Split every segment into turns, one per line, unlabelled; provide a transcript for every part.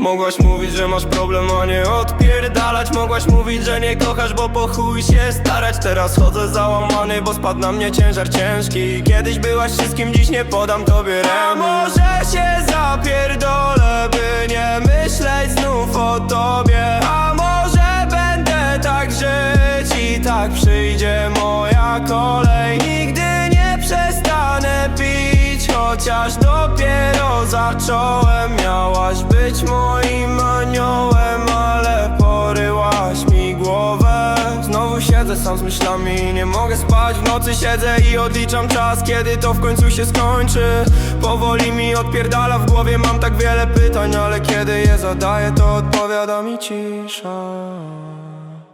Mogłaś mówić, że masz problem, a nie odpierdalać. Mogłaś mówić, że nie kochasz, bo po chuj się starać. Teraz chodzę załamany, bo spadł na mnie ciężar ciężki. Kiedyś byłaś wszystkim, dziś nie podam tobie ręki A może się zapierdolę, by nie myśleć znów o tobie? A może będę tak żyć i tak przyjdzie moja kolej? Nigdy nie przestanę pić, chociaż dopiero zacząłem Miałaś być moim aniołem, ale poryłaś mi głowę. Znowu siedzę sam z myślami nie mogę spać. W nocy siedzę i odliczam czas, kiedy to w końcu się skończy. Powoli mi odpierdala w głowie, mam tak wiele pytań Ale kiedy je zadaję, to odpowiada mi cisza.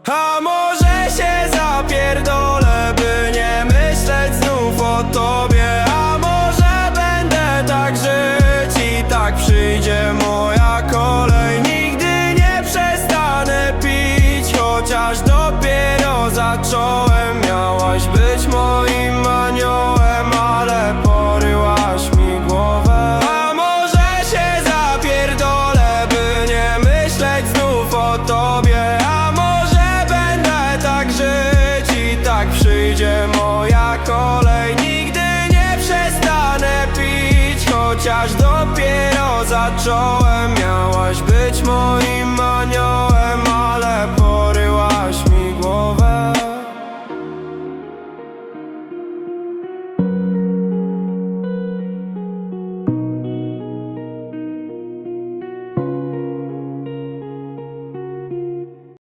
A może się zapierdolę, zacząłem Miałaś być moim aniołem, ale poryłaś mi głowę. A może się zapierdolę, by nie myśleć znów o tobie? A może będę tak żyć i tak przyjdzie moja kolej? Nigdy nie przestanę pić, chociaż dopiero zacząłem. Miałaś być moim aniołem,